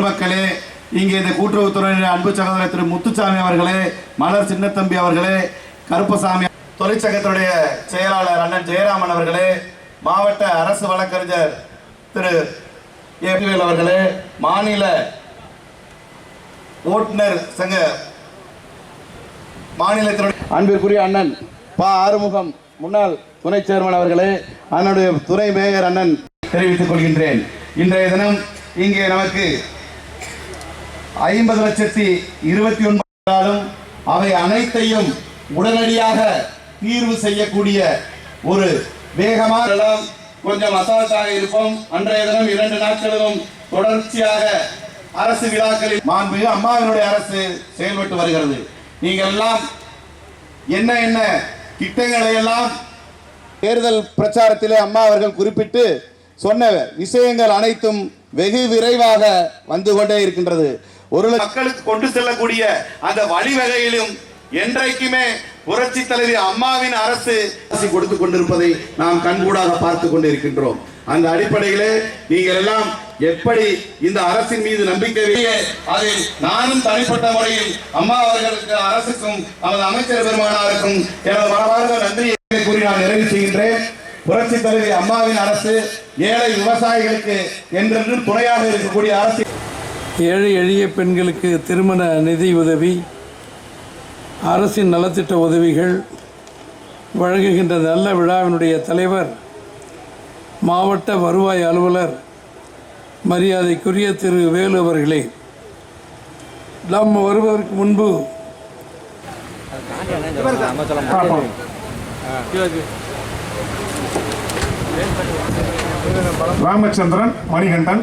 பெருமக்களே இங்கே இந்த கூட்டுறவுத்துறையினர் அன்பு சகோதரர் திரு முத்துசாமி அவர்களே மலர் சின்னத்தம்பி அவர்களே கருப்பசாமி தொழிற்சங்கத்தினுடைய செயலாளர் அண்ணன் ஜெயராமன் அவர்களே மாவட்ட அரசு வழக்கறிஞர் திரு ஏபிஎல் அவர்களே மாநில ஓட்டுநர் சங்க மாநிலத்தினுடைய அன்பிற்குரிய அண்ணன் பா. ஆறுமுகம் முன்னாள் துணை சேர்மன் அவர்களே அண்ணனுடைய துறை மேயர் அண்ணன் தெரிவித்துக் கொள்கின்றேன். இன்றைய தினம் இங்கே நமக்கு ஐம்பது லட்சத்தி இருபத்தி ஒன்பதாலும் அவை அனைத்தையும் உடனடியாக தீர்வு செய்யக்கூடிய ஒரு வேகமாக கொஞ்சம் அசால்ட்டாக இருப்போம் அன்றைய தினம் இரண்டு நாட்களிலும் தொடர்ச்சியாக அரசு விழாக்களில் மாண்பு அம்மாவினுடைய அரசு செயல்பட்டு வருகிறது. நீங்கள் எல்லாம் என்ன என்ன திட்டங்களை எல்லாம் தேர்தல் பிரச்சாரத்திலே அம்மா அவர்கள் குறிப்பிட்டு சொன்ன விஷயங்கள் அனைத்தும் வெகு விரைவாக வந்து கொண்டே இருக்கின்றது. ஒரு மக்களுக்கு கொண்டு செல்லக்கூடிய அந்த வழிவகையிலும் என்றைக்குமே புரட்சி தலைவி அம்மாவின் அரசு கொடுத்து கொண்டிருப்பதை நாம் கண்கூடாக பார்த்து கொண்டிருக்கின்றோம். அந்த அடிப்படையிலே நீங்கள் எல்லாம் எப்படி இந்த அரசின் மீது நம்பிக்கை அதில் நானும் தனிப்பட்ட முறையில் அம்மா அவர்களுக்கு அரசுக்கும் நமது அமைச்சர் பெருமானாருக்கும் எனது மனமார்ந்த நன்றியை கூறி நான் நிறைவு செய்கின்றேன். புரட்சி தலைவி அம்மாவின் அரசு ஏழை விவசாயிகளுக்கு என்றென்றும் துணையாக இருக்கக்கூடிய அரசு ஏழை எளிய பெண்களுக்கு திருமண நிதி உதவி அரசின் நலத்திட்ட உதவிகள் வழங்குகின்ற நல்ல விழாவினுடைய தலைவர் மாவட்ட வருவாய் அலுவலர் மரியாதைக்குரிய திரு வேலு அவர்களே. நாம் வருவதற்கு முன்பு ராமச்சந்திரன் மணிகண்டன்.